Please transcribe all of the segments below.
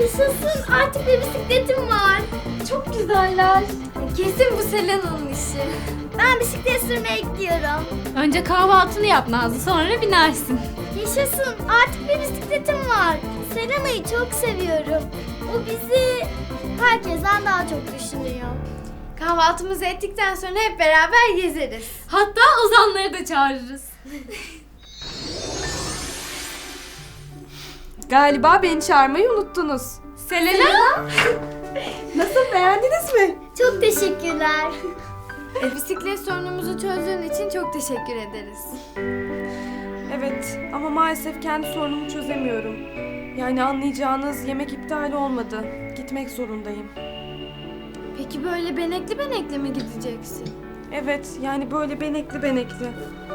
Yaşasın artık bir bisikletim var. Çok güzeller. Kesin bu Selena'nın işi. Ben bisiklet sürmeye gidiyorum. Önce kahvaltını yap Nazlı sonra binersin. Yaşasın artık bir bisikletim var. Selena'yı çok seviyorum. O bizi herkesten daha çok düşünüyor. Kahvaltımızı ettikten sonra hep beraber gezeriz. Hatta Ozanları da çağırırız. Galiba beni çağırmayı unuttunuz. Selena? Nasıl beğendiniz mi? Çok teşekkürler. E, bisiklet sorunumuzu çözdüğün için çok teşekkür ederiz. Evet ama maalesef kendi sorunumu çözemiyorum. Yani anlayacağınız yemek iptal olmadı. Gitmek zorundayım. Peki böyle benekli benekli mi gideceksin? Evet yani böyle benekli benekli.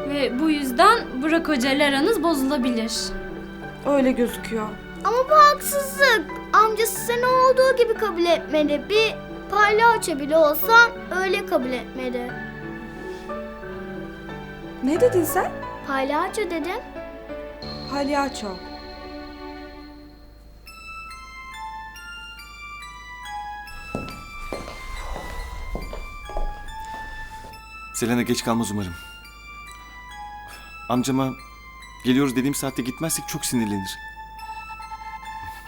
Ve bu yüzden Burak Hoca ile aranız bozulabilir. Öyle gözüküyor. Ama bu haksızlık. Amcası seni olduğu gibi kabul etmeli. Bir palyaço bile olsan öyle kabul etmeli. Ne dedin sen? Palyaço dedim. Palyaço. Selena geç kalmaz umarım. Amcama geliyoruz dediğim saatte gitmezsek çok sinirlenir.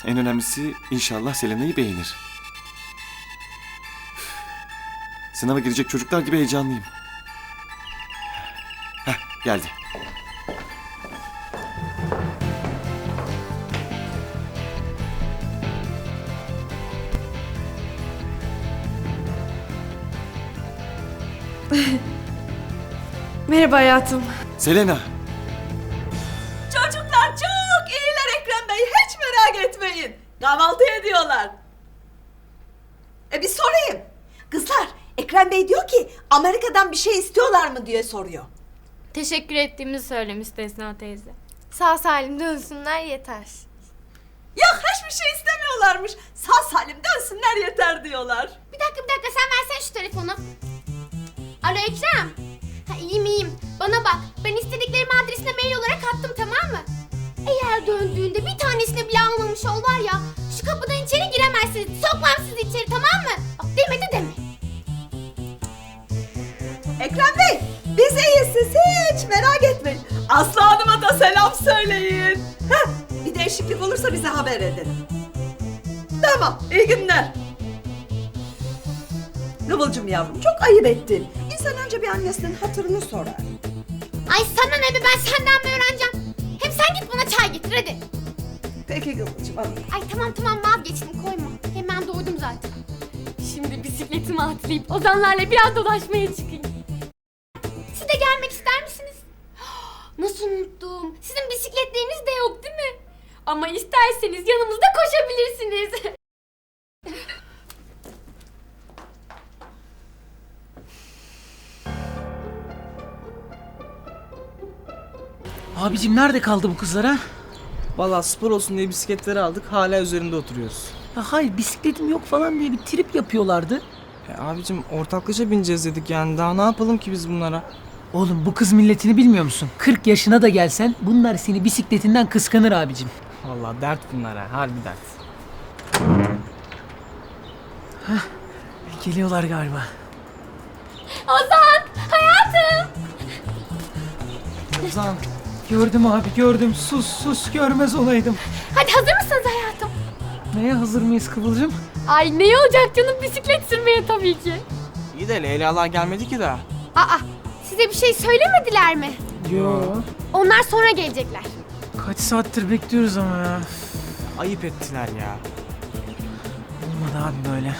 En önemlisi inşallah Selena'yı beğenir. Sınava girecek çocuklar gibi heyecanlıyım. Heh, geldi. Merhaba hayatım. Selena! Kahvaltı ediyorlar. E bir sorayım. Kızlar Ekrem Bey diyor ki Amerika'dan bir şey istiyorlar mı diye soruyor. Teşekkür ettiğimizi söylemiş Esna teyze. Sağ salim dönsünler yeter. Yok hiçbir şey istemiyorlarmış. Sağ salim dönsünler yeter diyorlar. Bir dakika bir dakika sen versene şu telefonu. Alo Ekrem. Ha iyiyim iyiyim. Bana bak ben istediklerimi adresine mail olarak attım tamam mı? Eğer döndüğünde bir tanesini bile almamış ol var ya şu kapıdan içeri giremezsiniz. Sokmam sizi içeri tamam mı? Bak demedi deme. Ekrem Bey biz iyiyiz hiç merak etmeyin. Aslı Hanım'a da selam söyleyin. Heh, bir değişiklik olursa bize haber edin. Tamam iyi günler. Kıvılcım yavrum çok ayıp ettin. İnsan önce bir annesinin hatırını sorar. Ay sana ne be ben senden mi öğreneceğim? Sen git bana çay getir hadi. Peki Kıvılcım alayım. Ay tamam tamam vazgeçtim koyma. Hemen doydum zaten. Şimdi bisikletimi atlayıp Ozanlarla biraz dolaşmaya çıkayım. Siz de gelmek ister misiniz? Nasıl unuttum? Sizin bisikletleriniz de yok değil mi? Ama isterseniz yanımızda koşabilirsiniz. Abicim nerede kaldı bu kızlar ha? Valla spor olsun diye bisikletleri aldık hala üzerinde oturuyoruz. Ya hayır bisikletim yok falan diye bir trip yapıyorlardı. E abicim ortaklaşa bineceğiz dedik yani daha ne yapalım ki biz bunlara? Oğlum bu kız milletini bilmiyor musun? 40 yaşına da gelsen bunlar seni bisikletinden kıskanır abicim. Valla dert bunlara harbi dert. Geliyorlar galiba. Ozan! Hayatım! Ozan. Gördüm abi gördüm. Sus sus görmez olaydım. Hadi hazır mısınız hayatım? Neye hazır mıyız Kıvılcım? Ay ne olacak canım bisiklet sürmeye tabii ki. İyi de Leyla'lar gelmedi ki daha. Aa size bir şey söylemediler mi? Yo. Onlar sonra gelecekler. Kaç saattir bekliyoruz ama ya. Ayıp ettiler ya. Olmadı abi böyle.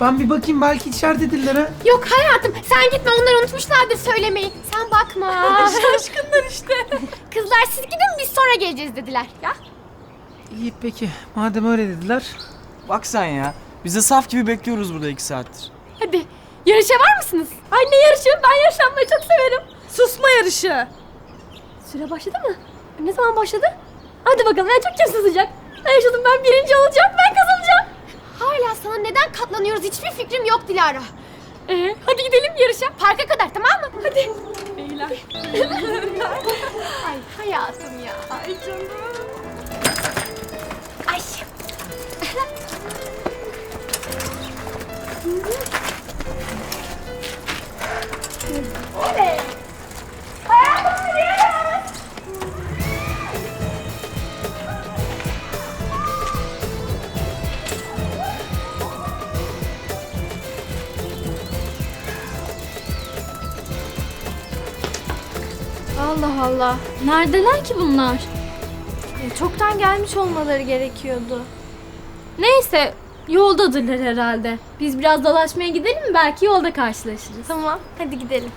Ben bir bakayım belki içeridedirler ha. Yok hayatım sen gitme onlar unutmuşlardır söylemeyi. Sen bakma. Şaşkınlar işte. Kızlar siz gidin biz sonra geleceğiz dediler. Ya İyi peki. Madem öyle dediler. Bak sen ya. Biz de saf gibi bekliyoruz burada iki saattir. Hadi yarışa var mısınız? Ay ne yarışı? Ben yarışlanmayı çok severim. Susma yarışı. Süre başladı mı? Ne zaman başladı? Hadi bakalım ya çok kim sızacak? Ben yaşadım ben birinci olacağım ben kazanacağım. Hala sana neden katlanıyoruz hiçbir fikrim yok Dilara. Ee, hadi gidelim yarışa. Parka kadar tamam mı? Hadi. Beyler. Ay hayatım ya. Ay canım. Ay Allah. Neredeler ki bunlar? E, çoktan gelmiş olmaları gerekiyordu. Neyse yoldadırlar herhalde. Biz biraz dolaşmaya gidelim mi? Belki yolda karşılaşırız. Tamam, hadi gidelim.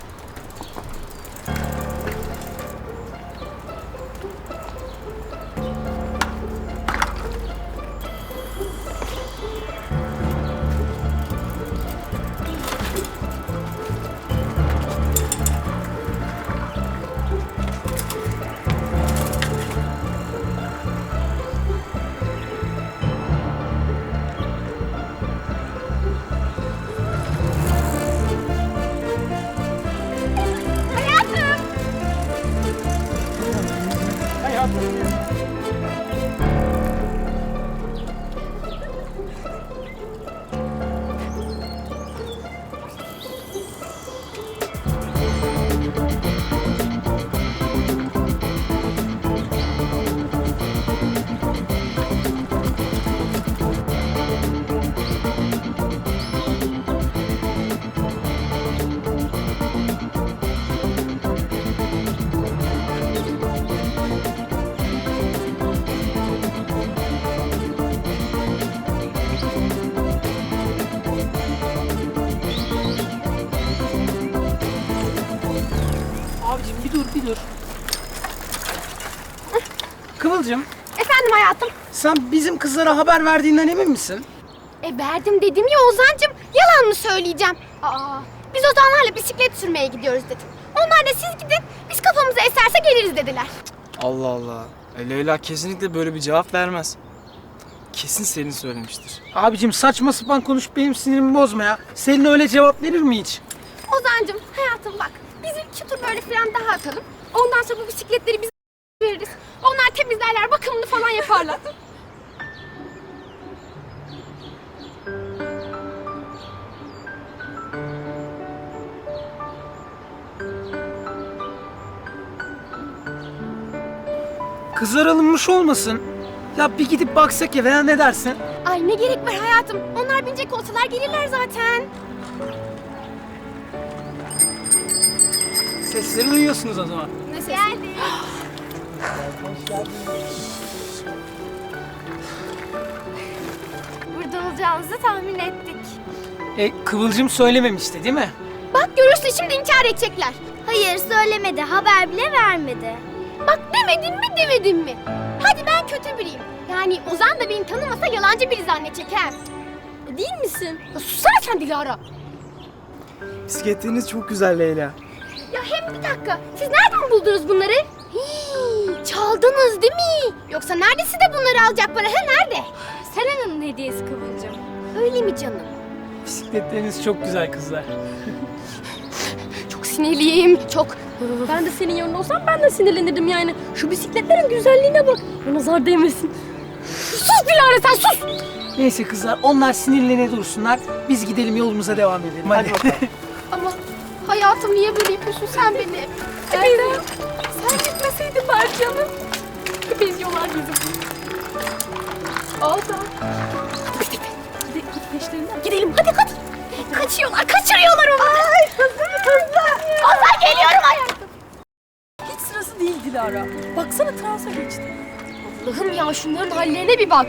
Sen bizim kızlara haber verdiğinden emin misin? E verdim dedim ya Ozan'cım. Yalan mı söyleyeceğim? Aa, biz Ozanlarla bisiklet sürmeye gidiyoruz dedim. Onlar da siz gidin, biz kafamıza eserse geliriz dediler. Allah Allah. E, Leyla kesinlikle böyle bir cevap vermez. Kesin Selin söylemiştir. Abicim saçma sapan konuşup benim sinirimi bozma ya. Selin öyle cevap verir mi hiç? Ozan'cım hayatım bak, biz iki tur böyle fren daha atalım. Ondan sonra bu bisikletleri biz veririz. Onlar temizlerler, bakımını falan yaparlar. Kızlar alınmış olmasın. Ya bir gidip baksak ya veya ne dersin? Ay ne gerek var hayatım? Onlar binecek olsalar gelirler zaten. Sesleri duyuyorsunuz o zaman. Geldi. Burada olacağınızı tahmin ettik. E Kıvılcım söylememişti değil mi? Bak görürsün şimdi inkar edecekler. Hayır söylemedi, haber bile vermedi. Bak demedin mi demedin mi? Hadi ben kötü biriyim. Yani Ozan da beni tanımasa yalancı biri zannedecek ha. Değil misin? Ya susana sen Dilara. Bisikletleriniz çok güzel Leyla. Ya hem bir dakika siz nereden buldunuz bunları? Hii, çaldınız değil mi? Yoksa nerede de bunları alacak para? Ha nerede? Selena'nın hediyesi Kıvılcım. Öyle mi canım? Bisikletleriniz çok güzel kızlar. Çok sinirliyim. Çok. Ben de senin yerinde olsam ben de sinirlenirdim yani. Şu bisikletlerin güzelliğine bak. Nazar değmesin. Sus Dilara sen sus. Neyse kızlar onlar sinirlene dursunlar. Biz gidelim yolumuza devam edelim. Hadi. Ama hayatım niye böyle yapıyorsun sen beni? Erdem, sen gitmeseydin bari canım. Ozan. Hadi, hadi peşlerinden. Gidelim hadi hadi. Kaçıyorlar kaçırıyorlar onu. Ay hızlı hızlı. Ozan geliyorum hayatım. Hiç sırası değil Dilara. Baksana transa geçti. Allah'ım ya şunların hallerine bir bak.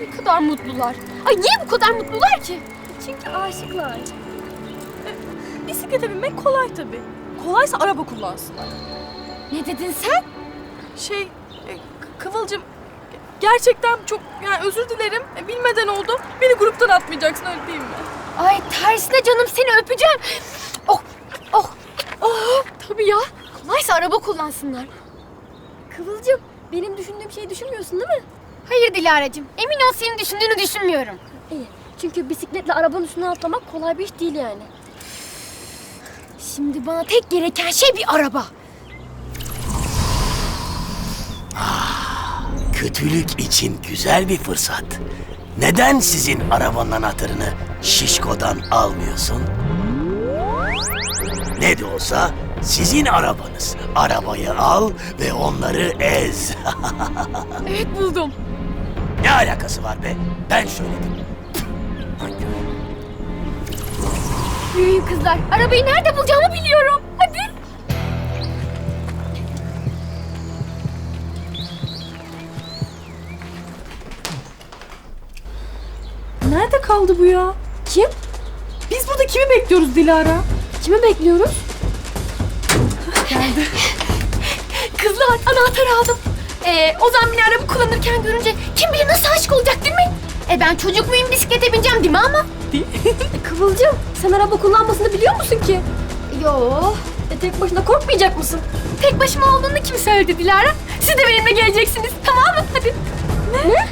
Ne kadar mutlular. Ay niye bu kadar mutlular ki? Çünkü aşıklar. Bisiklete binmek kolay tabii. Kolaysa araba kullansınlar. Ne dedin sen? Şey, e, Kıvılcım gerçekten çok yani özür dilerim. E, bilmeden oldu. Beni gruptan atmayacaksın öyle değil mi? Ay tersine canım seni öpeceğim. Oh oh oh tabii ya. Kolaysa araba kullansınlar. Kıvılcım, benim düşündüğüm şeyi düşünmüyorsun değil mi? Hayır Dilara'cığım. Emin ol senin düşündüğünü düşünmüyorum. İyi. Çünkü bisikletle arabanın üstüne atlamak kolay bir iş değil yani. Şimdi bana tek gereken şey bir araba. Kötülük için güzel bir fırsat. Neden sizin arabanın anahtarını Şişko'dan almıyorsun? Ne de olsa sizin arabanız. Arabayı al ve onları ez. Evet buldum. ne alakası var be? Ben söyledim. Yürüyün kızlar. Arabayı nerede bulacağımı biliyorum. Hadi. Nerede kaldı bu ya? Kim? Biz burada kimi bekliyoruz Dilara? Kimi bekliyoruz? Geldi. Kızlar anahtarı aldım. Ee, Ozan beni araba kullanırken görünce kim bilir nasıl aşık olacak değil mi? E ben çocuk muyum bisiklete bineceğim değil mi ama? Kıvılcım sen araba kullanmasını biliyor musun ki? Yo. E, tek başına korkmayacak mısın? Tek başıma olduğunu kim söyledi Dilara? Siz de benimle geleceksiniz tamam mı? Hadi. Ne?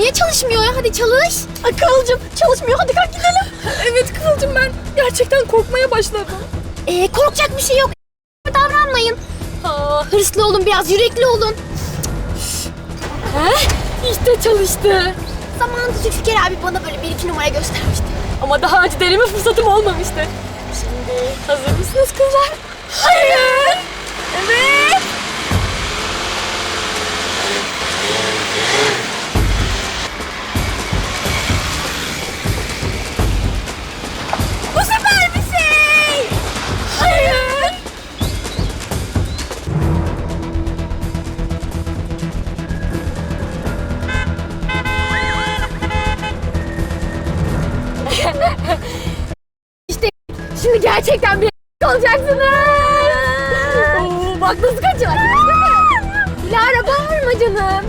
Niye çalışmıyor ya? Hadi çalış. Ay Kıvılcım çalışmıyor hadi kalk gidelim. evet Kıvılcım ben gerçekten korkmaya başladım. Ee, korkacak bir şey yok. Davranmayın. Aa, hırslı olun biraz, yürekli olun. Heh, işte çalıştı. Zamanında Zülfikar abi bana böyle bir iki numara göstermişti. Ama daha önce deneme fırsatım olmamıştı. Şimdi hazır mısınız kızlar? Hayır. Evet. Gerçekten bir olacaksınız. Oo, bak nasıl kaçıyor. Lara bağırma canım.